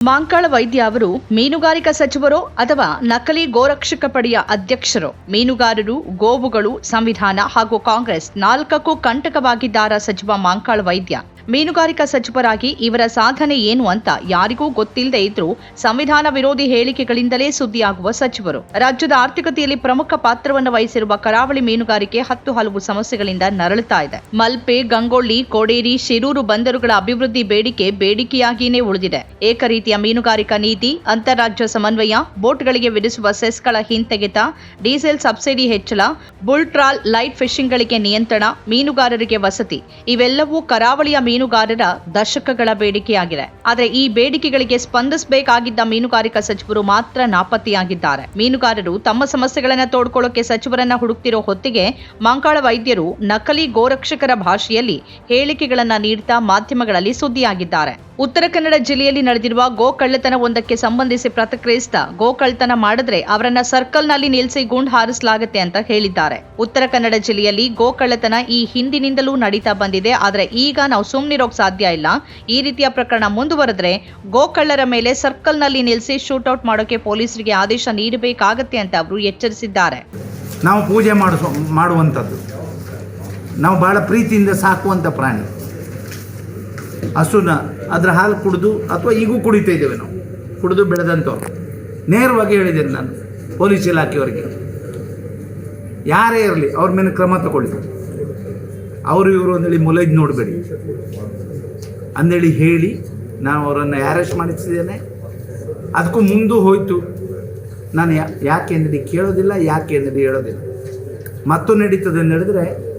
ಮಾಂಕಾಳ ವೈದ್ಯ ಅವರು ಮೀನುಗಾರಿಕಾ ಸಚಿವರೋ ಅಥವಾ ನಕಲಿ ಗೋರಕ್ಷಕ ಪಡೆಯ ಅಧ್ಯಕ್ಷರೋ, ಮೀನುಗಾರರು, ಗೋವುಗಳು, ಸಂವಿಧಾನ ಹಾಗೂ ಕಾಂಗ್ರೆಸ್ ನಾಲ್ಕಕ್ಕೂ ಕಂಟಕವಾಗಿದ್ದಾರ ಸಚಿವ ಮಾಂಕಾಳ ವೈದ್ಯ. ಮೀನುಗಾರಿಕಾ ಸಚಿವರಾಗಿ ಇವರ ಸಾಧನೆ ಏನು ಅಂತ ಯಾರಿಗೂ ಗೊತ್ತಿಲ್ಲದೆ ಇದ್ರೂ ಸಂವಿಧಾನ ವಿರೋಧಿ ಹೇಳಿಕೆಗಳಿಂದಲೇ ಸುದ್ದಿಯಾಗುವ ಸಚಿವರು. ರಾಜ್ಯದ ಆರ್ಥಿಕತೆಯಲ್ಲಿ ಪ್ರಮುಖ ಪಾತ್ರವನ್ನು ವಹಿಸಿರುವ ಕರಾವಳಿ ಮೀನುಗಾರಿಕೆ ಹತ್ತು ಹಲವು ಸಮಸ್ಯೆಗಳಿಂದ ನರಳುತ್ತಾ ಇದೆ. ಮಲ್ಪೆ, ಗಂಗೊಳ್ಳಿ, ಕೋಡೇರಿ, ಶಿರೂರು ಬಂದರುಗಳ ಅಭಿವೃದ್ಧಿ ಬೇಡಿಕೆ ಬೇಡಿಕೆಯಾಗಿಯೇ ಉಳಿದಿದೆ. ಏಕರೀತಿಯ ಮೀನುಗಾರಿಕಾ ನೀತಿ, ಅಂತಾರಾಜ್ಯ ಸಮನ್ವಯ, ಬೋಟ್ಗಳಿಗೆ ವಿಧಿಸುವ ಸೆಸ್ಗಳ ಹಿಂತೆಗೆತ, ಡೀಸೆಲ್ ಸಬ್ಸಿಡಿ ಹೆಚ್ಚಳ ಬುಲ್ಟ್ರಾಲ್ ಲೈಟ್ ಫಿಶಿಂಗ್ಗಳಿಗೆ ನಿಯಂತ್ರಣ, ಮೀನುಗಾರರಿಗೆ ವಸತಿ, ಇವೆಲ್ಲವೂ ಕರಾವಳಿಯ ಮೀನುಗಾರರ ದಶಕಗಳ ಬೇಡಿಕೆಯಾಗಿದೆ. ಆದರೆ ಈ ಬೇಡಿಕೆಗಳಿಗೆ ಸ್ಪಂದಿಸಬೇಕಾಗಿದ್ದ ಮೀನುಗಾರಿಕಾ ಸಚಿವರು ಮಾತ್ರ ನಾಪತ್ತೆಯಾಗಿದ್ದಾರೆ. ಮೀನುಗಾರರು ತಮ್ಮ ಸಮಸ್ಯೆಗಳನ್ನ ತೋಡ್ಕೊಳ್ಳೋಕೆ ಸಚಿವರನ್ನ ಹುಡುಕ್ತಿರೋ ಹೊತ್ತಿಗೆ ಮಂಕಾಳ ವೈದ್ಯರು ನಕಲಿ ಗೋರಕ್ಷಕರ ಭಾಷೆಯಲ್ಲಿ ಹೇಳಿಕೆಗಳನ್ನ ನೀಡ್ತಾ ಮಾಧ್ಯಮಗಳಲ್ಲಿ ಸುದ್ದಿಯಾಗಿದ್ದಾರೆ. ಉತ್ತರ ಕನ್ನಡ ಜಿಲ್ಲೆಯಲ್ಲಿ ನಡೆದಿರುವ ಗೋ ಕಳ್ಳತನವೊಂದಕ್ಕೆ ಸಂಬಂಧಿಸಿ ಪ್ರತಿಕ್ರಿಯಿಸಿದ ಗೋ ಕಳ್ಳತನ ಮಾಡಿದ್ರೆ ಅವರನ್ನ ಸರ್ಕಲ್ನಲ್ಲಿ ನಿಲ್ಲಿಸಿ ಗುಂಡ್ ಹಾರಿಸಲಾಗುತ್ತೆ ಅಂತ ಹೇಳಿದ್ದಾರೆ. ಉತ್ತರ ಕನ್ನಡ ಜಿಲ್ಲೆಯಲ್ಲಿ ಗೋ ಕಳ್ಳತನ ಈ ಹಿಂದಿನಿಂದಲೂ ನಡೀತಾ ಬಂದಿದೆ. ಆದರೆ ಈಗ ನಾವು ಸುಮ್ಮನಿರೋಕ್ ಸಾಧ್ಯ ಇಲ್ಲ. ಈ ರೀತಿಯ ಪ್ರಕರಣ ಮುಂದುವರೆದ್ರೆ ಗೋ ಕಳ್ಳರ ಮೇಲೆ ಸರ್ಕಲ್ನಲ್ಲಿ ನಿಲ್ಲಿಸಿ ಶೂಟೌಟ್ ಮಾಡೋಕೆ ಪೊಲೀಸರಿಗೆ ಆದೇಶ ನೀಡಬೇಕಾಗತ್ತೆ ಅಂತ ಅವರು ಎಚ್ಚರಿಸಿದ್ದಾರೆ. ನಾವು ಪೂಜೆ ಮಾಡುವಂಥದ್ದು. ನಾವು ಭಾಳ ಪ್ರೀತಿಯಿಂದ ಸಾಕುವಂಥ ಪ್ರಾಣಿ. ಹಸುನ ಅದರ ಹಾಲು ಕುಡಿದು ಅಥವಾ ಈಗೂ ಕುಡಿತಾ ಇದ್ದೇವೆ ನಾವು. ಕುಡಿದು ಬೆಳೆದಂಥವ್ರು. ನೇರವಾಗಿ ಹೇಳಿದ್ದೇನೆ ನಾನು, ಪೊಲೀಸ್ ಇಲಾಖೆಯವರಿಗೆ. ಯಾರೇ ಇರಲಿ, ಅವ್ರ ಮೇಲೆ ಕ್ರಮ ತಗೊಳ್ಳಿ. ಅವರು ಇವರು ಅಂದೇಳಿ ಮೊಲೇಜ್ ನೋಡಬೇಡಿ. ಅಂದೇಳಿ ಹೇಳಿ, ನಾನು ಅವರನ್ನು ಅರೆಸ್ಟ್ ಮಾಡಿಸಿದ್ದೇನೆ. ಅದಕ್ಕೂ ಮುಂದೂ ಹೋಯಿತು. ನಾನು ಯಾಕೆ ಅಂದೇಳಿ ಕೇಳೋದಿಲ್ಲ, ಯಾಕೆ ಅಂದೇಳಿ ಹೇಳೋದಿಲ್ಲ. ಮತ್ತು ನಡೀತದೆ ನಡೆದರೆ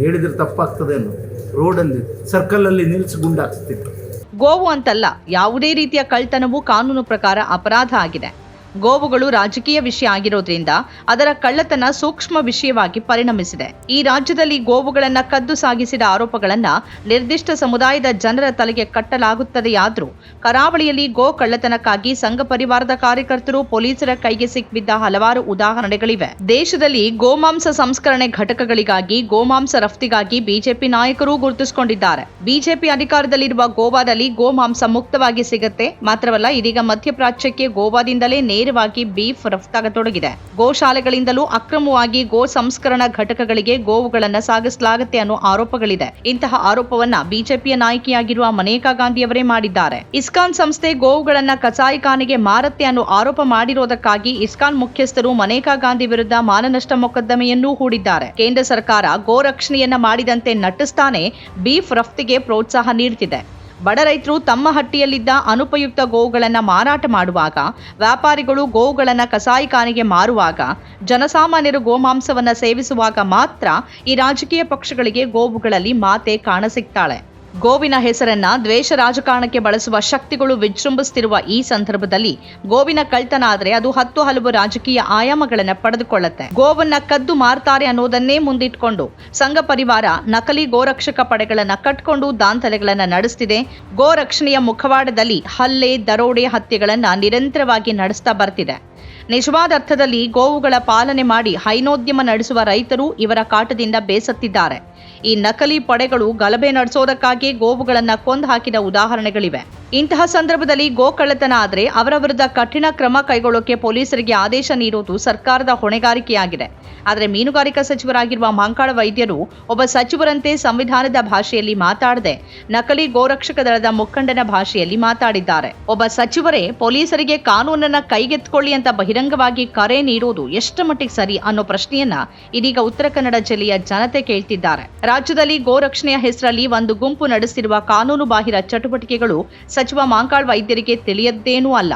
ಹೇಳಿದ್ರೆ ತಪ್ಪಾಗ್ತದೆ ಅನ್ನೋ ರೋಡಲ್ಲಿ ಸರ್ಕಲಲ್ಲಿ ನಿಲ್ಲಿಸಿ ಗುಂಡಾಕ್ಸ್ತಿತ್ತು ಗೋವು ಅಂತಲ್ಲ ಯಾವುದೇ ರೀತಿಯ ಕಳ್ತನವು ಕಾನೂನು ಪ್ರಕಾರ ಅಪರಾಧ ಆಗಿದೆ. ಗೋವುಗಳು ರಾಜಕೀಯ ವಿಷಯ ಆಗಿರೋದ್ರಿಂದ ಅದರ ಕಳ್ಳತನ ಸೂಕ್ಷ್ಮ ವಿಷಯವಾಗಿ ಪರಿಣಮಿಸಿದೆ. ಈ ರಾಜ್ಯದಲ್ಲಿ ಗೋವುಗಳನ್ನ ಕದ್ದು ಸಾಗಿಸಿದ ಆರೋಪಗಳನ್ನ ನಿರ್ದಿಷ್ಟ ಸಮುದಾಯದ ಜನರ ತಲೆಗೆ ಕಟ್ಟಲಾಗುತ್ತದೆಯಾದರೂ ಕರಾವಳಿಯಲ್ಲಿ ಗೋ ಕಳ್ಳತನಕ್ಕಾಗಿ ಸಂಘ ಪರಿವಾರದ ಕಾರ್ಯಕರ್ತರು ಪೊಲೀಸರ ಕೈಗೆ ಸಿಕ್ಕಿದ್ದ ಹಲವಾರು ಉದಾಹರಣೆಗಳಿವೆ. ದೇಶದಲ್ಲಿ ಗೋಮಾಂಸ ಸಂಸ್ಕರಣೆ ಘಟಕಗಳಿಗಾಗಿ ಗೋಮಾಂಸ ರಫ್ತಿಗಾಗಿ ಬಿಜೆಪಿ ನಾಯಕರು ಗುರುತಿಸಿಕೊಂಡಿದ್ದಾರೆ. ಬಿಜೆಪಿ ಅಧಿಕಾರದಲ್ಲಿರುವ ಗೋವಾದಲ್ಲಿ ಗೋಮಾಂಸ ಮುಕ್ತವಾಗಿ ಸಿಗುತ್ತೆ. ಮಾತ್ರವಲ್ಲ ಇದೀಗ ಮಧ್ಯಪ್ರಾಚ್ಯಕ್ಕೆ ಗೋವಾದಿಂದಲೇ ನೇರವಾಗಿ ಬೀಫ್ ರಫ್ತಾಗತೊಡಗಿದೆ. ಗೋಶಾಲೆಗಳಿಂದಲೂ ಅಕ್ರಮವಾಗಿ ಗೋ ಸಂಸ್ಕರಣಾ ಘಟಕಗಳಿಗೆ ಗೋವುಗಳನ್ನು ಸಾಗಿಸಲಾಗುತ್ತೆ ಅನ್ನೋ ಆರೋಪಗಳಿದೆ. ಇಂತಹ ಆರೋಪವನ್ನ ಬಿಜೆಪಿಯ ನಾಯಕಿಯಾಗಿರುವ ಮನೇಕಾ ಗಾಂಧಿಯವರೇ ಮಾಡಿದ್ದಾರೆ. ಇಸ್ಕಾನ್ ಸಂಸ್ಥೆ ಗೋವುಗಳನ್ನ ಕಸಾಯಿಖಾನೆಗೆ ಮಾರತ್ತೆ ಅನ್ನೋ ಆರೋಪ ಮಾಡಿರೋದಕ್ಕಾಗಿ ಇಸ್ಕಾನ್ ಮುಖ್ಯಸ್ಥರು ಮನೇಕಾ ಗಾಂಧಿ ವಿರುದ್ಧ ಮಾನನಷ್ಟ ಮೊಕದ್ದಮೆಯನ್ನೂ ಹೂಡಿದ್ದಾರೆ. ಕೇಂದ್ರ ಸರ್ಕಾರ ಗೋ ರಕ್ಷಣೆಯನ್ನ ಮಾಡಿದಂತೆ ನಟಿಸ್ತಾನೆ, ಬೀಫ್ ರಫ್ತಿಗೆ ಪ್ರೋತ್ಸಾಹ ನೀಡುತ್ತಿದೆ ಬಡ ರೈತರು ತಮ್ಮ ಹಟ್ಟಿಯಲ್ಲಿದ್ದ ಅನುಪಯುಕ್ತ ಗೋವುಗಳನ್ನು ಮಾರಾಟ ಮಾಡುವಾಗ, ವ್ಯಾಪಾರಿಗಳು ಗೋವುಗಳನ್ನು ಕಸಾಯಿಖಾನೆಗೆ ಮಾರುವಾಗ, ಜನಸಾಮಾನ್ಯರು ಗೋಮಾಂಸವನ್ನು ಸೇವಿಸುವಾಗ ಮಾತ್ರ ಈ ರಾಜಕೀಯ ಪಕ್ಷಗಳಿಗೆ ಗೋವುಗಳಲ್ಲಿ ಮಾತೆ ಕಾಣಸಿಗ್ತಾಳೆ. ಗೋವಿನ ಹೆಸರನ್ನ ದ್ವೇಷ ರಾಜಕಾರಣಕ್ಕೆ ಬಳಸುವ ಶಕ್ತಿಗಳು ವಿಜೃಂಭಿಸುತ್ತಿರುವ ಈ ಸಂದರ್ಭದಲ್ಲಿ ಗೋವಿನ ಕಳ್ತನ ಆದರೆ ಅದು ಹತ್ತು ಹಲವು ರಾಜಕೀಯ ಆಯಾಮಗಳನ್ನು ಪಡೆದುಕೊಳ್ಳುತ್ತೆ. ಗೋವನ್ನ ಕದ್ದು ಮಾರ್ತಾರೆ ಅನ್ನೋದನ್ನೇ ಮುಂದಿಟ್ಕೊಂಡು ಸಂಘ ಪರಿವಾರ ನಕಲಿ ಗೋರಕ್ಷಕ ಪಡೆಗಳನ್ನ ಕಟ್ಕೊಂಡು ದಾಂಧಲೆಗಳನ್ನ ನಡೆಸ್ತಿದೆ. ಗೋರಕ್ಷಣೆಯ ಮುಖವಾಡದಲ್ಲಿ ಹಲ್ಲೆ, ದರೋಡೆ ಹತ್ಯೆಗಳನ್ನ ನಿರಂತರವಾಗಿ ನಡೆಸ್ತಾ ಬರ್ತಿದೆ. ನಿಜವಾದ ಅರ್ಥದಲ್ಲಿ ಗೋವುಗಳ ಪಾಲನೆ ಮಾಡಿ ಹೈನೋದ್ಯಮ ನಡೆಸುವ ರೈತರು ಇವರ ಕಾಟದಿಂದ ಬೇಸತ್ತಿದ್ದಾರೆ. ಈ ನಕಲಿ ಪಡೆಗಳು ಗಲಭೆ ನಡೆಸೋದಕ್ಕಾಗಿ ಗೋವುಗಳನ್ನು ಕೊಂದು ಹಾಕಿದ ಉದಾಹರಣೆಗಳಿವೆ. ಇಂತಹ ಸಂದರ್ಭದಲ್ಲಿ ಗೋ ಕಳ್ಳತನ ಆದರೆ ಅವರ ವಿರುದ್ಧ ಕಠಿಣ ಕ್ರಮ ಕೈಗೊಳ್ಳೋಕೆ ಪೊಲೀಸರಿಗೆ ಆದೇಶ ನೀಡುವುದು ಸರ್ಕಾರದ ಹೊಣೆಗಾರಿಕೆಯಾಗಿದೆ. ಆದರೆ ಮೀನುಗಾರಿಕಾ ಸಚಿವರಾಗಿರುವ ಮಾಂಕಾಳ ವೈದ್ಯರು ಒಬ್ಬ ಸಚಿವರಂತೆ ಸಂವಿಧಾನದ ಭಾಷೆಯಲ್ಲಿ ಮಾತಾಡದೆ ನಕಲಿ ಗೋರಕ್ಷಕ ದಳದ ಮುಖಂಡನ ಭಾಷೆಯಲ್ಲಿ ಮಾತಾಡಿದ್ದಾರೆ. ಒಬ್ಬ ಸಚಿವರೇ, ಪೊಲೀಸರಿಗೆ ಕಾನೂನನ್ನ ಕೈಗೆತ್ತಿಕೊಳ್ಳಿ ಅಂತ ಬಹಿರಂಗವಾಗಿ ಕರೆ ನೀಡುವುದು ಎಷ್ಟು ಮಟ್ಟಿಗೆ ಸರಿ ಅನ್ನೋ ಪ್ರಶ್ನೆಯನ್ನ ಇದೀಗ ಉತ್ತರ ಕನ್ನಡ ಜಿಲ್ಲೆಯ ಜನತೆ ಕೇಳ್ತಿದ್ದಾರೆ. ರಾಜ್ಯದಲ್ಲಿ ಗೋರಕ್ಷಣೆಯ ಹೆಸರಲ್ಲಿ ಒಂದು ಗುಂಪು ನಡೆಸಿರುವ ಕಾನೂನು ಬಾಹಿರ ಚಟುವಟಿಕೆಗಳು ಸಚಿವ ಮಾಂಕಾಳ್ ವೈದ್ಯರಿಗೆ ತಿಳಿಯದ್ದೇನೂ ಅಲ್ಲ.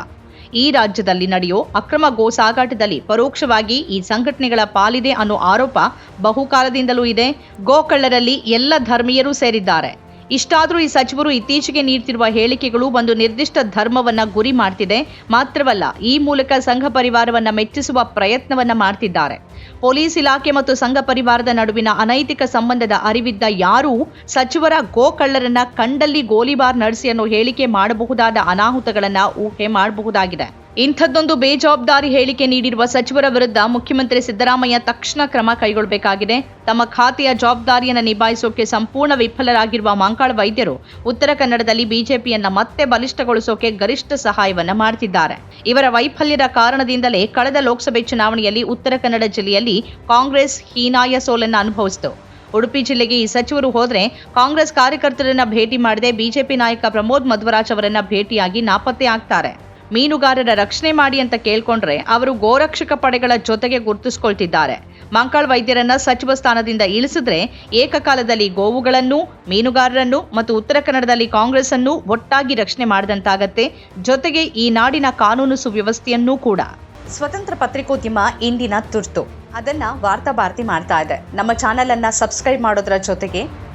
ಈ ರಾಜ್ಯದಲ್ಲಿ ನಡೆಯೋ ಅಕ್ರಮ ಗೋ ಸಾಗಾಟದಲ್ಲಿ ಪರೋಕ್ಷವಾಗಿ ಈ ಸಂಘಟನೆಗಳ ಪಾಲಿದೆ ಅನ್ನೋ ಆರೋಪ ಬಹುಕಾಲದಿಂದಲೂ ಇದೆ. ಗೋಕಳ್ಳರಲ್ಲಿ ಎಲ್ಲ ಧರ್ಮೀಯರು ಸೇರಿದ್ದಾರೆ. ಇಷ್ಟಾದರೂ ಈ ಸಚಿವರು ಇತ್ತೀಚೆಗೆ ನೀಡ್ತಿರುವ ಹೇಳಿಕೆಗಳು ಒಂದು ನಿರ್ದಿಷ್ಟ ಧರ್ಮವನ್ನ ಗುರಿ ಮಾಡ್ತಿದೆ, ಮಾತ್ರವಲ್ಲ ಈ ಮೂಲಕ ಸಂಘ ಪರಿವಾರವನ್ನ ಮೆಚ್ಚಿಸುವ ಪ್ರಯತ್ನವನ್ನ ಮಾಡ್ತಿದ್ದಾರೆ. ಪೊಲೀಸ್ ಇಲಾಖೆ ಮತ್ತು ಸಂಘ ಪರಿವಾರದ ನಡುವಿನ ಅನೈತಿಕ ಸಂಬಂಧದ ಅರಿವಿದ್ದ ಯಾರೂ ಸಚಿವರ ಗೋಕಳ್ಳರನ್ನ ಕಂಡಲ್ಲಿ ಗೋಲಿಬಾರ್ ನಡೆಸಿ ಅನ್ನೋ ಹೇಳಿಕೆ ಮಾಡಬಹುದಾದ ಅನಾಹುತಗಳನ್ನು ಊಹೆ ಮಾಡಬಹುದಾಗಿದೆ. ಇಂಥದ್ದೊಂದು ಬೇಜವಾಬ್ದಾರಿ ಹೇಳಿಕೆ ನೀಡಿರುವ ಸಚಿವರ ವಿರುದ್ಧ ಮುಖ್ಯಮಂತ್ರಿ ಸಿದ್ದರಾಮಯ್ಯ ತಕ್ಷಣ ಕ್ರಮ ಕೈಗೊಳ್ಳಬೇಕಾಗಿದೆ. ತಮ್ಮ ಖಾತೆಯ ಜವಾಬ್ದಾರಿಯನ್ನು ನಿಭಾಯಿಸೋಕೆ ಸಂಪೂರ್ಣ ವಿಫಲರಾಗಿರುವ ಮಾಂಕಾಳ ವೈದ್ಯರು ಉತ್ತರ ಕನ್ನಡದಲ್ಲಿ ಬಿಜೆಪಿಯನ್ನ ಮತ್ತೆ ಬಲಿಷ್ಠಗೊಳಿಸೋಕೆ ಗರಿಷ್ಠ ಸಹಾಯವನ್ನು ಮಾಡ್ತಿದ್ದಾರೆ. ಇವರ ವೈಫಲ್ಯದ ಕಾರಣದಿಂದಲೇ ಕಳೆದ ಲೋಕಸಭೆ ಚುನಾವಣೆಯಲ್ಲಿ ಉತ್ತರ ಕನ್ನಡ ಜಿಲ್ಲೆಯಲ್ಲಿ ಕಾಂಗ್ರೆಸ್ ಹೀನಾಯ ಸೋಲನ್ನು ಅನುಭವಿಸಿತು. ಉಡುಪಿ ಜಿಲ್ಲೆಗೆ ಈ ಸಚಿವರು ಹೋದರೆ ಕಾಂಗ್ರೆಸ್ ಕಾರ್ಯಕರ್ತರನ್ನ ಭೇಟಿ ಮಾಡದೆ ಬಿಜೆಪಿ ನಾಯಕ ಪ್ರಮೋದ್ ಮಧ್ವರಾಜ್ ಅವರನ್ನ ಭೇಟಿಯಾಗಿ ನಾಪತ್ತೆ ಆಗ್ತಾರೆ. ಮೀನುಗಾರರ ರಕ್ಷಣೆ ಮಾಡಿ ಅಂತ ಕೇಳ್ಕೊಂಡ್ರೆ ಅವರು ಗೋರಕ್ಷಕ ಪಡೆಗಳ ಜೊತೆಗೆ ಗುರುತಿಸ್ಕೊಳ್ತಿದ್ದಾರೆ. ಮಂಕಾಳ್ ವೈದ್ಯರನ್ನ ಸಚಿವ ಸ್ಥಾನದಿಂದ ಇಳಿಸಿದ್ರೆ ಏಕಕಾಲದಲ್ಲಿ ಗೋವುಗಳನ್ನು, ಮೀನುಗಾರರನ್ನು ಮತ್ತು ಉತ್ತರ ಕನ್ನಡದಲ್ಲಿ ಕಾಂಗ್ರೆಸ್ ಅನ್ನು ಒಟ್ಟಾಗಿ ರಕ್ಷಣೆ ಮಾಡಿದಂತಾಗತ್ತೆ. ಜೊತೆಗೆ ಈ ನಾಡಿನ ಕಾನೂನು ಸುವ್ಯವಸ್ಥೆಯನ್ನೂ ಕೂಡ. ಸ್ವತಂತ್ರ ಪತ್ರಿಕೋದ್ಯಮ ಇಂದಿನ ತುರ್ತು. ಅದನ್ನ ವಾರ್ತಾ ಭಾರತಿ ಮಾಡ್ತಾ ಇದೆ. ನಮ್ಮ ಚಾನೆಲ್ ಅನ್ನ ಸಬ್ಸ್ಕ್ರೈಬ್ ಮಾಡೋದ್ರ ಜೊತೆಗೆ